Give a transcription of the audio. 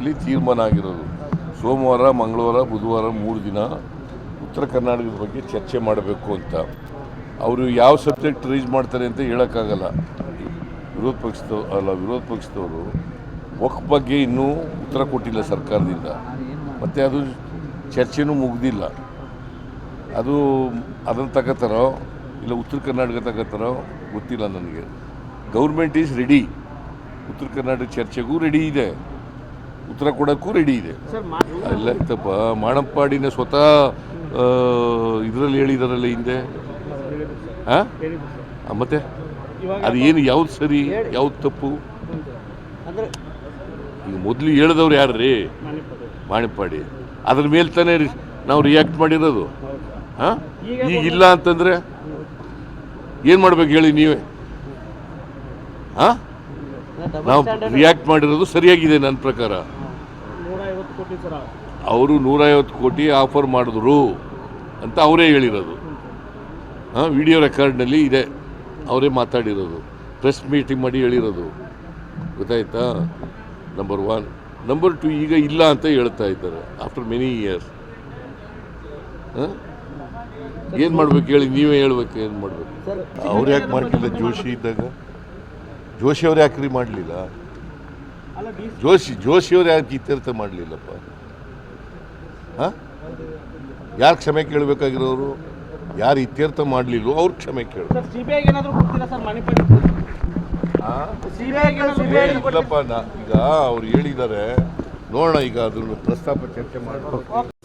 ತೀರ್ಮಾನ ಆಗಿರೋದು. ಸೋಮವಾರ, ಮಂಗಳವಾರ, ಬುಧವಾರ ಮೂರು ದಿನ ಉತ್ತರ ಕರ್ನಾಟಕದ ಬಗ್ಗೆ ಚರ್ಚೆ ಮಾಡಬೇಕು ಅಂತ. ಅವರು ಯಾವ ಸಬ್ಜೆಕ್ಟ್ ರೈಸ್ ಮಾಡ್ತಾರೆ ಅಂತ ಹೇಳೋಕ್ಕಾಗಲ್ಲ. ವಿರೋಧ ಪಕ್ಷದವ್ರು, ಅಲ್ಲ, ವಿರೋಧ ಪಕ್ಷದವರು ಒಕ್ ಬಗ್ಗೆ ಇನ್ನೂ ಉತ್ತರ ಕೊಟ್ಟಿಲ್ಲ ಸರ್ಕಾರದಿಂದ. ಮತ್ತು ಅದು ಚರ್ಚೆನೂ ಮುಗ್ದಿಲ್ಲ. ಅದು ಅದನ್ನು ತಗೋತಾರೋ ಇಲ್ಲ ಉತ್ತರ ಕರ್ನಾಟಕ ತಗೋತಾರೋ ಗೊತ್ತಿಲ್ಲ ನನಗೆ. ಗೌರ್ಮೆಂಟ್ ಈಸ್ ರೆಡಿ ಉತ್ತರ ಕರ್ನಾಟಕ ಚರ್ಚೆಗೂ ರೆಡಿ ಇದೆ. ಉತ್ತರ ಕೊಡೋಕ್ಕೂ ರೆಡಿ ಇದೆ. ಇಲ್ಲ ಇತ್ತಪ್ಪ, ಮಾಣಪ್ಪಾಡಿನ ಸ್ವತಃ ಇದರಲ್ಲಿ ಹೇಳಿದಾರಲ್ಲ ಹಿಂದೆ. ಹಾಂ ಮತ್ತೆ? ಅದು ಏನು, ಯಾವ್ದು ಸರಿ, ಯಾವ್ದು ತಪ್ಪು? ಈಗ ಮೊದಲು ಹೇಳಿದವ್ರು ಯಾರು ರೀ ಮಾಣಿಪ್ಪಾಡಿ. ಅದ್ರ ಮೇಲೆ ತಾನೇ ನಾವು ರಿಯಾಕ್ಟ್ ಮಾಡಿರೋದು. ಹಾಂ ಈಗ ಇಲ್ಲ ಅಂತಂದರೆ? ಏನು ಮಾಡ್ಬೇಕು ಹೇಳಿ ನೀವೇ? ಹಾಂ ನಾವು ರಿಯಾಕ್ಟ್ ಮಾಡಿರೋದು ಸರಿಯಾಗಿದೆ ನನ್ನ ಪ್ರಕಾರ ನೂರ ಐವತ್ತು ಕೋಟಿ ಸರ ಅವರು ನೂರೈವತ್ತು ಕೋಟಿ ಆಫರ್ ಮಾಡಿದ್ರು ಅಂತ ಅವರೇ ಹೇಳಿರೋದು. ಹಾಂ ವಿಡಿಯೋ ರೆಕಾರ್ಡ್ನಲ್ಲಿ ಇದೆ. ಅವರೇ ಮಾತಾಡಿರೋದು. ಪ್ರೆಸ್ ಮೀಟಿಂಗ್ ಮಾಡಿ ಹೇಳಿರೋದು. ಗೊತ್ತಾಯ್ತಾ? ನಂಬರ್ ಒನ್ ನಂಬರ್ ಟು ಈಗ ಇಲ್ಲ ಅಂತ ಹೇಳ್ತಾ ಇದ್ದಾರೆ ಆಫ್ಟರ್ ಮೆನಿ ಇಯರ್ಸ್ ಏನು ಮಾಡ್ಬೇಕು ಹೇಳಿ? ನೀವೇ ಹೇಳ್ಬೇಕು ಏನು ಮಾಡಬೇಕು? ಅವ್ರು ಯಾಕೆ ಮಾಡಲಿಲ್ಲ? ಜೋಶಿ ಇದ್ದಾಗ? ಜೋಶಿ ಅವ್ರು ಯಾಕ್ರಿ ಮಾಡಲಿಲ್ಲ? ಜೋಶಿ ಜೋಶಿ ಯಾರು ಯಾಕೆ ಇತ್ಯರ್ಥ ಮಾಡಲಿಲ್ಲಪ್ಪ? ಹಾಂ? ಯಾರು ಕ್ಷಮೆ ಕೇಳಬೇಕಾಗಿರೋರು? ಯಾರು ಇತ್ಯರ್ಥ ಮಾಡಲಿಲ್ಲ ಅವ್ರು ಕ್ಷಮೆ ಕೇಳು. ಇಲ್ಲಪ್ಪ ನಾ ಈಗ ಅವ್ರು ಹೇಳಿದ್ದಾರೆ. ನೋಡೋಣ ಈಗ ಅದ್ರ ಪ್ರಸ್ತಾಪ ಚರ್ಚೆ ಮಾಡಿ